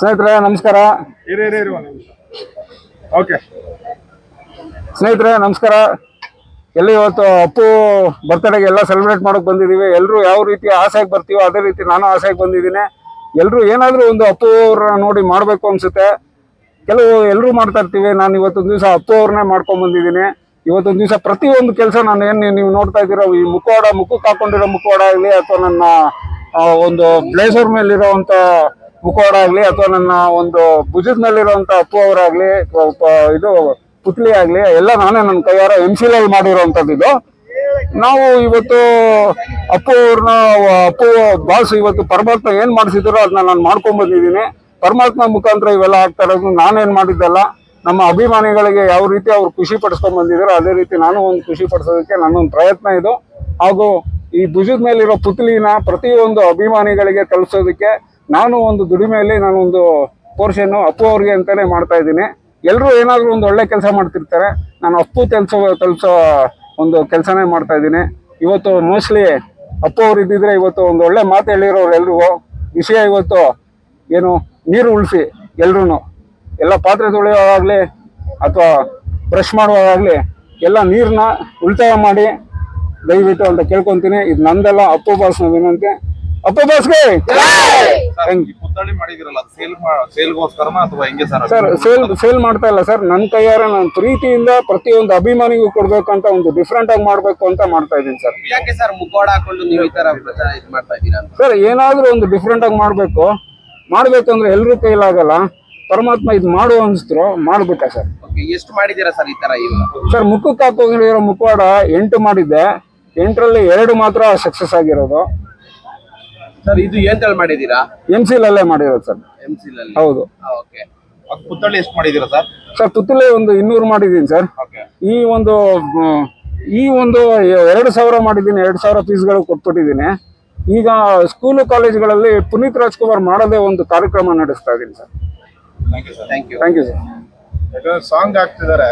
ಸ್ನೇಹಿತರೆ ನಮಸ್ಕಾರ. ಓಕೆ ಸ್ನೇಹಿತರೆ ನಮಸ್ಕಾರ. ಎಲ್ಲ ಇವತ್ತು ಅಪ್ಪು ಬರ್ತಡೆಗೆ ಎಲ್ಲ ಸೆಲೆಬ್ರೇಟ್ ಮಾಡೋಕೆ ಬಂದಿದ್ದೀವಿ ಎಲ್ಲರೂ ಯಾವ ರೀತಿ ಆಸೆಗೆ ಬರ್ತೀವೋ ಅದೇ ರೀತಿ ನಾನು ಆಸೆಗೆ ಬಂದಿದ್ದೀನಿ. ಎಲ್ಲರೂ ಏನಾದರೂ ಒಂದು ಅಪ್ಪು ಅವ್ರನ್ನ ನೋಡಿ ಮಾಡಬೇಕು ಅನಿಸುತ್ತೆ. ಕೆಲವು ಎಲ್ಲರೂ ಮಾಡ್ತಾ ಇರ್ತೀವಿ. ನಾನು ಇವತ್ತೊಂದು ದಿವಸ ಅಪ್ಪು ಅವ್ರನ್ನೇ ಮಾಡ್ಕೊಂಡ್ಬಂದಿದ್ದೀನಿ ಇವತ್ತೊಂದು ದಿವಸ ಪ್ರತಿಯೊಂದು ಕೆಲಸ ನಾನು ಏನು ನೀವು ನೋಡ್ತಾ ಇದ್ದೀರೋ ಈ ಮುಖವಾಡ ಮುಖಕ್ಕೆ ಹಾಕೊಂಡಿರೋ ಮುಖವಾಡ ಆಗಲಿ ಅಥವಾ ನನ್ನ ಒಂದು ಬ್ಲೇಸರ್ ಮೇಲಿರುವಂತ ಮುಖವಾಡ ಆಗ್ಲಿ ಅಥವಾ ನನ್ನ ಒಂದು ಭುಜದ ಅಪ್ಪು ಅವರಾಗಲಿ ಇದು ಪುತ್ಲಿ ಆಗಲಿ, ಎಲ್ಲ ನಾನೇ ನನ್ನ ಕೈಯಾರ ಎನ್ಸಿಲಲ್ಲಿ ಮಾಡಿರೋವಂಥದ್ದು ಇದು. ನಾವು ಇವತ್ತು ಅಪ್ಪು ಅವ್ರನ್ನ, ಅಪ್ಪು ಬಾಸ್ ಇವತ್ತು ಪರಮಾತ್ಮ ಏನ್ ಮಾಡಿಸಿದ್ರು ಅದನ್ನ ನಾನು ಮಾಡ್ಕೊಂಡ್ಬಂದಿದ್ದೀನಿ ಪರಮಾತ್ಮ ಮುಖಾಂತರ ಇವೆಲ್ಲ ಆಗ್ತಾ ಇರೋದು ನಾನೇನ್ ಮಾಡಿದ್ದಲ್ಲ, ನಮ್ಮ ಅಭಿಮಾನಿಗಳಿಗೆ ಯಾವ ರೀತಿ ಅವ್ರು ಖುಷಿ ಪಡಿಸ್ಕೊಂಡ್ ಬಂದಿದ್ರು ಅದೇ ರೀತಿ ನಾನು ಒಂದು ಖುಷಿ ಪಡಿಸೋದಕ್ಕೆ ನನ್ನೊಂದು ಪ್ರಯತ್ನ ಇದು. ಹಾಗೂ ಈ ಭುಜದ ಮೇಲಿರೋ ಪುತ್ಲಿನ ಪ್ರತಿಯೊಂದು ಅಭಿಮಾನಿಗಳಿಗೆ ಕಳಿಸೋದಕ್ಕೆ ನಾನು ಒಂದು ದುಡಿಮೆಯಲ್ಲಿ ನಾನು ಒಂದು ಪೋರ್ಷನ್ ಅಪ್ಪು ಅವ್ರಿಗೆ ಅಂತಾನೆ ಮಾಡ್ತಾ ಇದ್ದೀನಿ. ಎಲ್ಲರೂ ಏನಾದರೂ ಒಂದು ಒಳ್ಳೆ ಕೆಲಸ ಮಾಡ್ತಿರ್ತಾರೆ. ನಾನು ಅಪ್ಪು ತಲುಸೋ ತಲುಸೋ ಒಂದು ಕೆಲಸನೇ ಮಾಡ್ತಾ ಇದ್ದೀನಿ. ಇವತ್ತು ಮೋಸ್ಟ್ಲಿ ಅಪ್ಪು ಅವ್ರು ಇದ್ದಿದ್ರೆ ಇವತ್ತು ಒಂದು ಒಳ್ಳೆ ಮಾತು ಹೇಳಿರೋರು ಎಲ್ರಿಗೂ. ವಿಷಯ ಇವತ್ತು ಏನು, ನೀರು ಉಳಿಸಿ ಎಲ್ರೂ ಎಲ್ಲ ಪಾತ್ರೆ ತೊಳೆಯೋವಾಗಲಿ ಅಥವಾ ಬ್ರಷ್ ಮಾಡುವಾಗಲಿ ಎಲ್ಲ ನೀರನ್ನ ಉಳಿತಾಯ ಮಾಡಿ ದಯವಿಟ್ಟು ಅಂತ ಕೇಳ್ಕೊಂತೀನಿ. ಇದು ನಂದೆಲ್ಲ ಅಪ್ಪು ಬಾಸ್ನ ವಿನಂತಿ. ಅಪ್ಪು ಬಾಸ್ಗೆ ಸರ್ ಸರ್ ಸೇಲ್ ಸೇಲ್ ಮಾಡ್ತಾ ಇಲ್ಲ ಸರ್. ನನ್ನ ಕೈಯಾರ ನಾನು ಪ್ರೀತಿಯಿಂದ ಪ್ರತಿಯೊಂದು ಅಭಿಮಾನಿಗೂ ಕೊಡ್ಬೇಕಂತ ಒಂದು ಡಿಫ್ರೆಂಟ್ ಆಗಿ ಮಾಡ್ಬೇಕು ಅಂತ ಮಾಡ್ತಾ ಇದ್ದೀನಿ ಸರ್. ಯಾಕೆ ಸರ್ ಮುಖವಾಡ ಹಾಕೊಂಡು ನೀವು ಈ ತರ ಪ್ರಚಾರ ಇದು ಮಾಡ್ತಾ ಇದ್ದೀರಾ ಅಂತ? ಸರ್ ಏನಾದ್ರೂ ಒಂದು ಡಿಫ್ರೆಂಟ್ ಆಗಿ ಮಾಡ್ಬೇಕು. ಮಾಡ್ಬೇಕಂದ್ರೆ ಎಲ್ರೂ ಕೈಲಾಗಲ್ಲ. ಪರಮಾತ್ಮ ಇದು ಮಾಡು ಅನ್ಸಿದ್ರು ಮಾಡ್ಬಿಟ್ಟೆ ಸರ್. ಓಕೆ ಎಷ್ಟು ಮಾಡಿದೀರಾ ಸರ್ ಈ ತರ ಈಗ? ಸರ್ ಮುಖಕ್ಕೆ ಹಾಕೋಗಿರೋ ಮುಖವಾಡ ಎಂಟು ಮಾಡಿದ್ದೆ. ಎಂಟರಲ್ಲಿ ಎರಡು ಮಾತ್ರ ಸಕ್ಸಸ್ ಆಗಿರೋದು. ಸರ್ ಇದು ಏನ್ ಮಾಡಿದ್ದೀರಾ? ಎಂ ಸಿಲಲ್ಲೇ ಮಾಡಿರೋದು ಸರ್. ಎಂ ಸಿ ಅಲ್ಲಿ? ಹೌದು. ಓಕೆ. ಅದು ಪುತ್ಥಳಿ ಎಷ್ಟು ಮಾಡಿದೀರಾ ಸರ್? ಸರ್ ಪುತ್ತಲೆ ಒಂದು ಇನ್ನೂರು ಮಾಡಿದ್ದೀನಿ ಸರ್. ಈ ಒಂದು ಈ ಒಂದು ಎರಡು ಸಾವಿರ ಮಾಡಿದ್ದೀನಿ ಎರಡು ಸಾವಿರ ಫೀಸ್ಗಳು ಕೊಟ್ಬಿಟ್ಟಿದ್ದೀನಿ. ಈಗ ಸ್ಕೂಲು ಕಾಲೇಜ್ಗಳಲ್ಲಿ ಪುನೀತ್ ರಾಜ್ಕುಮಾರ್ ಮಾಡೋದೇ ಒಂದು ಕಾರ್ಯಕ್ರಮ ನಡೆಸ್ತಾ ಇದ್ದೀನಿ sir. Thank you sir thank you thank you sir song ಆಗ್ತಿದ್ದಾರೆ